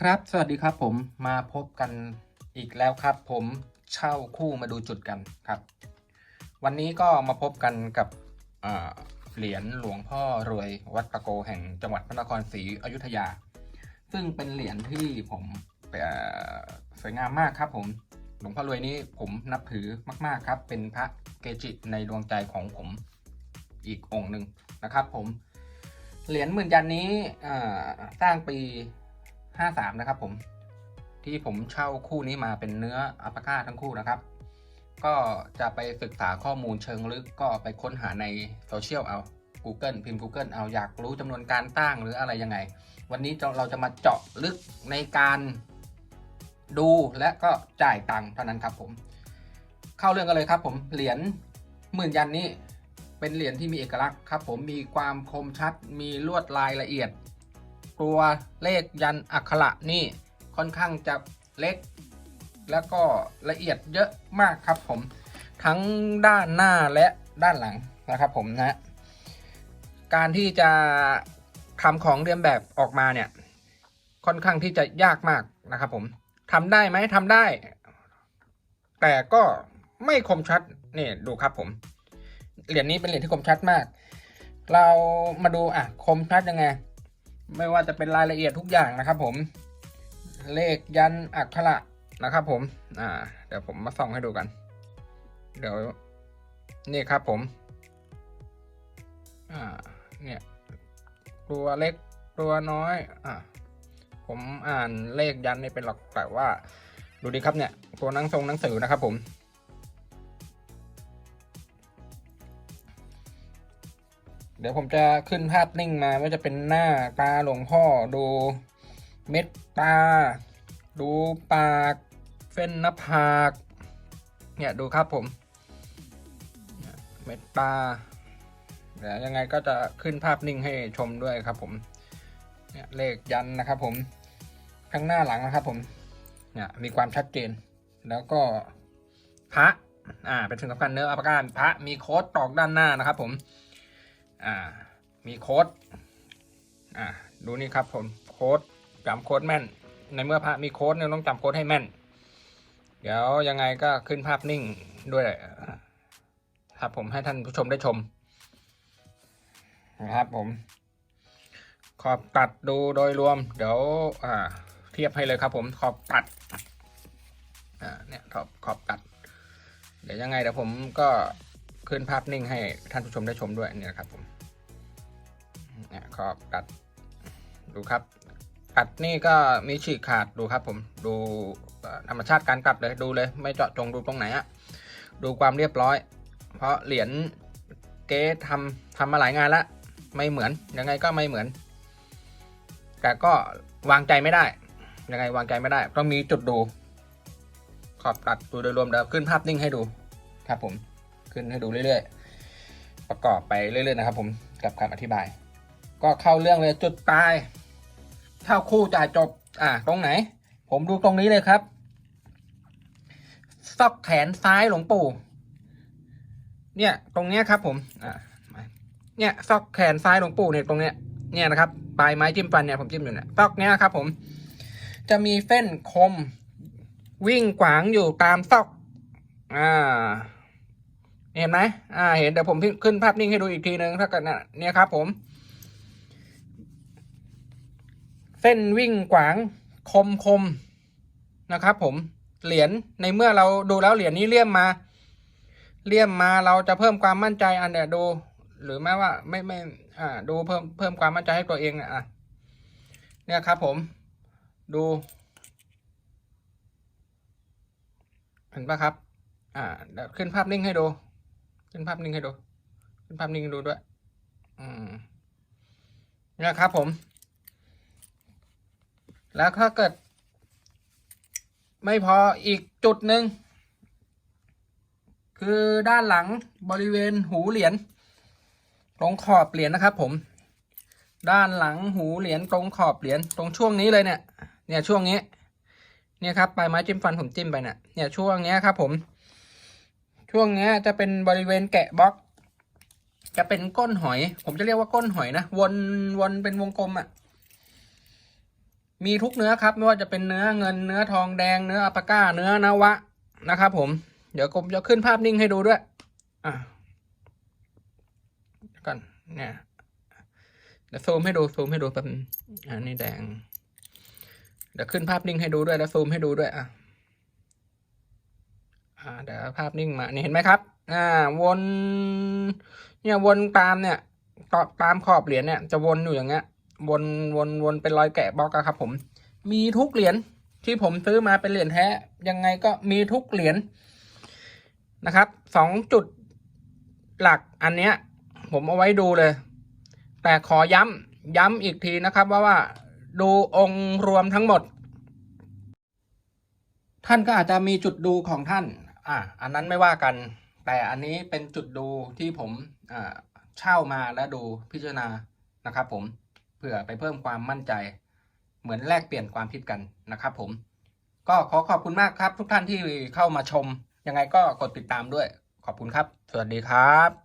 ครับ สวัสดีครับผมมาพบกันอีกแล้วครับ ผมเช่าคู่มาดูจุดกันครับ วันนี้ก็มาพบกันกับเหรียญหลวงพ่อรวยวัดตะโกแห่งจังหวัดพระนครศรีอยุธยา ซึ่งเป็นเหรียญที่ผมสวยงามมากครับ ผมหลวงพ่อรวยนี้ผมนับถือมาก ๆครับ เป็นพระเกจิในดวงใจของผมอีกองค์หนึ่งนะครับ ผมเหรียญหมื่นยันนี้สร้างปี 53 นะครับผม ที่ผมเช่าคู่นี้มาเป็นเนื้ออัปก้าทั้งคู่นะครับ ก็จะไปศึกษาข้อมูลเชิงลึกก็ไปค้นหาในโซเชียลเอา Google พิมพ์ Google เอาอยากรู้จำนวนการตั้งหรืออะไรยังไง วันนี้เราจะมาเจาะลึกในการดูและก็จ่ายตังค์เท่านั้นครับผม เข้าเรื่องกันเลยครับผมเหรียญหมื่นยันนี้เป็นเหรียญที่มีเอกลักษณ์ครับผมมีความคมชัดมีลวดลายละเอียด ตัวเลขยันอักขระนี่ค่อนข้างจะเล็ก แล้วก็ละเอียดเยอะมากครับผม ทั้งด้านหน้าและด้านหลังนะครับผมนะการที่จะทำของเรียนแบบออกมาเนี่ย ค่อนข้างที่จะยากมากนะครับผมทำได้ไหมทำได้ แต่ก็ไม่คมชัดนี่ดูครับผมเหรียญนี้เป็นเหรียญที่คมชัดมาก เรามาดูอะคมชัดยังไง ไม่ว่าจะเป็นรายละเอียดทุกอย่างนะครับ ผม เลขยันอักขระนะครับผม อ่า เดี๋ยวผมมาส่องให้ดูกัน เดี๋ยว นี่ครับผม อ่า เนี่ย ตัวเล็กตัวน้อย อ่า ผมอ่านเลขยันนี่เป็นหลักแต่ว่า ดูดีครับเนี่ย ตัวนังทรงหนังสือนะครับผม ดี๋ยวผมจะขึ้นภาพนิ่งมาว่าจะเป็นหน้าตาหลวงพ่อดูเม็ดตา ดูปากเส้นหน้าผาก เนี่ยดูครับผมเนี่ยเม็ดตาเดี๋ยวยังไงก็จะขึ้นภาพนิ่งให้ชมด้วยครับผมเนี่ยเลขยันนะครับผมข้างหน้าหลังนะครับผมเนี่ยมีความชัดเจน แล้วก็พระอ่าเป็นสิ่งสำคัญเนื้ออัปการพระมีโค้ดตอกด้านหน้านะครับผม อ่ามีโค้ดอ่าดูนี่ครับผมโค้ดจำโค้ดแม่น ในเมื่อพระมีโค้ดเนี่ยต้องจำโค้ดให้แม่น เดี๋ยวยังไงก็ขึ้นภาพนิ่งด้วยครับผมให้ท่านผู้ชมได้ชมนะครับผม ขอบตัดดูโดยรวม เดี๋ยวอ่าเทียบให้เลยครับผมขอบตัดอ่าเนี่ยขอบขอบตัด เดี๋ยวยังไงเดี๋ยวผมก็ ขึ้นภาพนิ่งให้ท่านผู้ชมได้ชมด้วยนี่นะครับผมเนี่ยขอบตัดดูครับตัดนี่ก็มีฉีกขาดดูครับผมดูธรรมชาติการตัดเลยดูเลย ไม่เจาะจงดูตรงไหนอะดูความเรียบร้อย เพราะเหรียญเก๊ทำทำมาหลายงานแล้วไม่เหมือนยังไงก็ไม่เหมือน แต่ก็วางใจไม่ได้ยังไงวางใจไม่ได้ต้องมีจุดดู ขอบตัดดูโดยรวมเดี๋ยวขึ้นภาพนิ่งให้ดูครับผม ขึ้นให้ดูเรื่อยๆ ประกอบไปเรื่อยๆนะครับ ผมกับคำอธิบาย ก็เข้าเรื่องเลยจุดตายเท่าคู่จ่ายจบ อะตรงไหน ผมดูตรงนี้เลยครับซอกแขนซ้ายหลวงปู่ เนี่ย ตรงเนี้ยครับ ผมอ่าเนี่ยซอกแขนซ้ายหลวงปู่เนี่ยตรงเนี้ยเนี่ยนะครับปลายไม้จิ้มฟันเนี่ยผมจิ้มอยู่เนี่ยซอกเนี้ยครับ ผม จะมีเส้นคมวิ่งขวางอยู่ตามซอก อ่า เห็นไหมอ่า เห็นเดี๋ยวผมขึ้นภาพนิ่งให้ดูอีกทีหนึ่งถ้าเกิดน่ะเนี่ยครับ ผม เส้นวิ่งขวางคมคมนะครับ ผมเหรียญในเมื่อเราดูแล้วเหรียญนี้เลี่ยมมาเลี่ยมมาเราจะเพิ่มความมั่นใจอันเนี้ยดู หรือแม้ว่าไม่ไม่อ่าดูเพิ่มเพิ่มความมั่นใจให้ตัวเองอะเนี่ยครับ ผม ดู เห็นปะครับ อ่าเดี๋ยวขึ้นภาพนิ่งให้ดู ขึ้นภาพนิ่งให้ดู ขึ้นภาพนิ่งให้ดูด้วย อืมเนี่ยครับผม แล้วถ้าเกิด ไม่พออีกจุดหนึ่งคือด้านหลังบริเวณหูเหรียญตรงขอบเหรียญนะครับ ผม ด้านหลังหูเหรียญตรงขอบเหรียญตรงช่วงนี้เลยเนี่ย เนี่ยช่วงนี้ เนี่ยครับปลายไม้จิ้มฟันผมจิ้มไปเนี่ยเนี่ยช่วงเนี้ยครับ ผม ช่วงนี้จะเป็นบริเวณแกะบล็อก จะเป็นก้นหอย ผมจะเรียกว่าก้นหอยนะวนวนเป็นวงกลมอะ่ะ มีทุกเนื้อครับ ไม่ว่าจะเป็นเนื้อเงินเนื้อทองแดงเนื้ออัปปาก้า เนื้อนวะนะครับ ผม เดี๋ยวผมจะขึ้นภาพนิ่งให้ดูด้วย อะก่อนเนี่ยเดี๋ยวซูมให้ดูซูมให้ดูแป๊บนึงอันนี้แดงเดี๋ยวขึ้นภาพนิ่งให้ดูด้วยแล้วซูมให้ดูด้วยอะ อ่าเดี๋ยวภาพนิ่งมานี่เห็นไหมครับ อ่าวนเนี่ยวนตามเนี่ยตตามขอบเหรียญเนี่ยจะวนอยู่อย่างเงี้ยวนวนวนเป็นรอยแกะบล็อกอะครับ ผม มีทุกเหรียญที่ผมซื้อมาเป็นเหรียญแท้ยังไงก็มีทุกเหรียญนะครับสองจุดหลักอันเนี้ย ผมเอาไว้ดูเลย แต่ขอย้ำย้ำอีกทีนะครับว่าว่าดูองค์รวมทั้งหมด ท่านก็อาจจะมีจุดดูของท่าน อะอันนั้นไม่ว่ากัน แต่อันนี้เป็นจุดดูที่ผมอ่าเช่ามาและดูพิจารณานะครับผมเพื่อไปเพิ่มความมั่นใจ เหมือนแลกเปลี่ยนความคิดกันนะครับผม ก็ขอขอบคุณมากครับ ทุกท่านที่เข้ามาชม ยังไงก็กดติดตามด้วย ขอบคุณครับ สวัสดีครับ